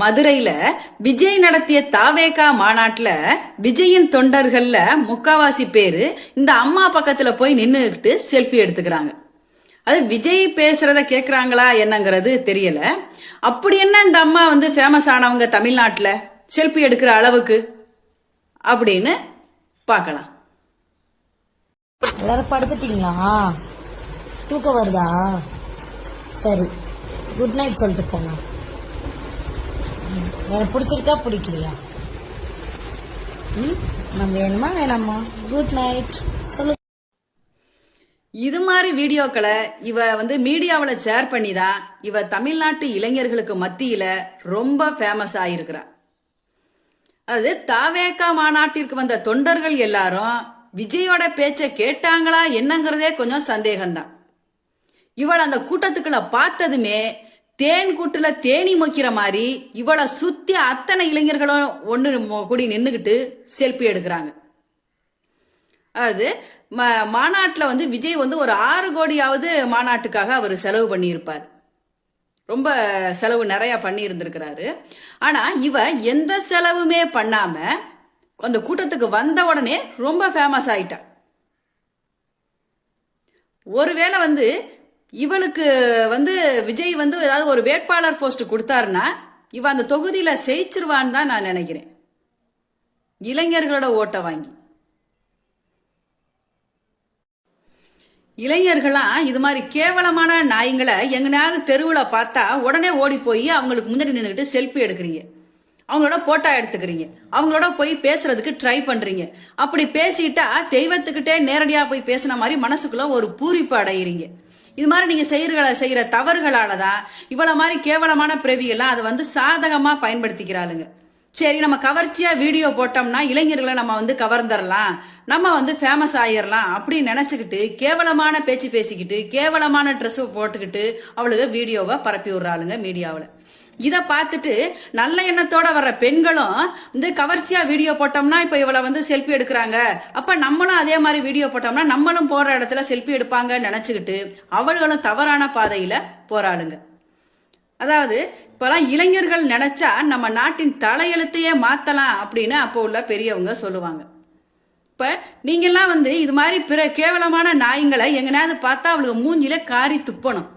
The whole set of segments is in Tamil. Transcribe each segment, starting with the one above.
மதுரையில விஜய் நடத்திய தாவேகா மாநாட்டுல விஜயின் தொண்டர்கள்ல முக்காவாசி பேரு இந்த அம்மா பக்கத்துல போய் நின்னுகிட்டு செல்ஃபி எடுத்துக்கிறாங்க. அது விஜய் பேசுறத கேக்குறாங்களா என்னங்கிறது தெரியல. அப்படி என்ன இந்த அம்மா வந்து ஃபேமஸ் ஆனவங்க தமிழ்நாட்டுல செல்ஃபி எடுக்கிற அளவுக்கு? அப்படின்னு பார்க்கலாம். எல்லாரும் படுத்துட்டீங்களா? தூக்கம் வருதா? சரி குட் நைட் சொல்லிட்டு போங்க எனக்கு பிடிச்சிருக்கா பிடிக்கலையா? ம்? நம்ம வேணுமா வேணாமா? குட் நைட் சொல்லு. இது மாதிரி வீடியோக்களை இவ வந்து மீடியாவில் ஷேர் பண்ணி தான் இவ தமிழ்நாட்டு இளைஞர்களுக்கு மத்தியில ரொம்ப ஃபேமஸ் ஆயிருக்கிறா. அது தாவேக்கா மாநாட்டிற்கு வந்த தொண்டர்கள் எல்லாரும் விஜயோட பேச்சை கேட்டாங்களா என்னங்கிறதே கொஞ்சம் சந்தேகம்தான். இவள் அந்த கூட்டத்துக்குள்ள பார்த்ததுமே தேன் கூட்டுல தேனி மொக்கிற மாதிரி இவளை சுத்தி அத்தனை இளைஞர்களும் ஒன்று கூடி நின்னுகிட்டு செல்ஃபி எடுக்கிறாங்க. அது மாநாட்டில் வந்து விஜய் வந்து ஒரு ஆறு கோடியாவது மாநாட்டுக்காக அவர் செலவு பண்ணியிருப்பார். ரொம்ப செலவு நிறைய பண்ணி இருந்திருக்கிறாரு ஆனா இவ எந்த செலவுமே பண்ணாம அந்த கூட்டத்துக்கு வந்த உடனே ரொம்ப ஃபேமஸ் ஆயிட்டா. ஒருவேளை வந்து இவளுக்கு வந்து விஜய் வந்து ஏதாவது ஒரு வேட்பாளர் போஸ்ட் கொடுத்தாருன்னா இவ அந்த தொகுதியில ஜெயிச்சிருவான்னு தான் நான் நினைக்கிறேன். இளைஞர்களோட ஓட்டை வாங்கி. இளைஞர்கள்லாம் இது மாதிரி கேவலமான நாய்களை எங்கனையாவது தெருவில் பார்த்தா உடனே ஓடி போய் அவங்களுக்கு முன்னாடி நின்றுக்கிட்டு செல்ஃபி எடுக்கிறீங்க. அவங்களோட போட்டோ எடுத்துக்கிறீங்க. அவங்களோட போய் பேசுறதுக்கு ட்ரை பண்றீங்க. அப்படி பேசிட்டா தெய்வத்துக்கிட்டே நேரடியா போய் பேசின மாதிரி மனசுக்குள்ள ஒரு பூரிப்பு அடையிறீங்க. இது மாதிரி நீங்க செய்கிற செய்யற தவறுகளால தான் இவ்வளவு மாதிரி கேவலமான பிறவியெல்லாம் அதை வந்து சாதகமா பயன்படுத்திக்கிறாளுங்க. சரி நம்ம கவர்ச்சியா வீடியோ போட்டோம்னா இளைஞர்களை நம்ம வந்து கவர்ந்துடலாம் நம்ம வந்து ஃபேமஸ் ஆயிடலாம் அப்படின்னு நினைச்சுக்கிட்டு கேவலமான பேச்சு பேசிக்கிட்டு கேவலமான ட்ரெஸ்ஸை போட்டுக்கிட்டு அவளுக்கு வீடியோவை பரப்பி விடுறாளுங்க மீடியாவில். இதை பார்த்துட்டு நல்ல எண்ணத்தோட வர்ற பெண்களும் இந்த கவர்ச்சியா வீடியோ போட்டோம்னா இப்ப இவளை வந்து செல்ஃபி எடுக்கிறாங்க. அப்ப நம்மளும் அதே மாதிரி வீடியோ போட்டோம்னா நம்மளும் போற இடத்துல செல்ஃபி எடுப்பாங்கன்னு நினைச்சுக்கிட்டு அவர்களும் தவறான பாதையில போராடுங்க. அதாவது இப்பெல்லாம் இளைஞர்கள் நினைச்சா நம்ம நாட்டின் தலையெழுத்தையே மாத்தலாம் அப்படின்னு அப்போ உள்ள பெரியவங்க சொல்லுவாங்க. இப்ப நீங்கெல்லாம் வந்து இது மாதிரி பிற கேவலமான நாய்ங்களை எங்கனாவது பார்த்தா அவளுக்கு மூஞ்சில காரி துப்பணும்.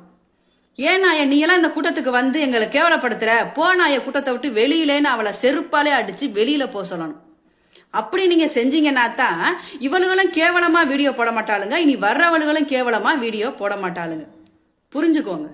ஏன் நாய நீ எல்லாம் இந்த கூட்டத்துக்கு வந்து எங்களை கேவலப்படுத்துற? போ நாய கூட்டத்தை விட்டு வெளியிலேன்னு அவளை செருப்பாலே அடிச்சு வெளியில போக சொல்லணும். அப்படி நீங்க செஞ்சீங்கன்னா தான் இவளுகளும் கேவலமா வீடியோ போட மாட்டாளுங்க. இனி வர்றவளுகளும் கேவலமா வீடியோ போட மாட்டாளுங்க. புரிஞ்சுக்கோங்க.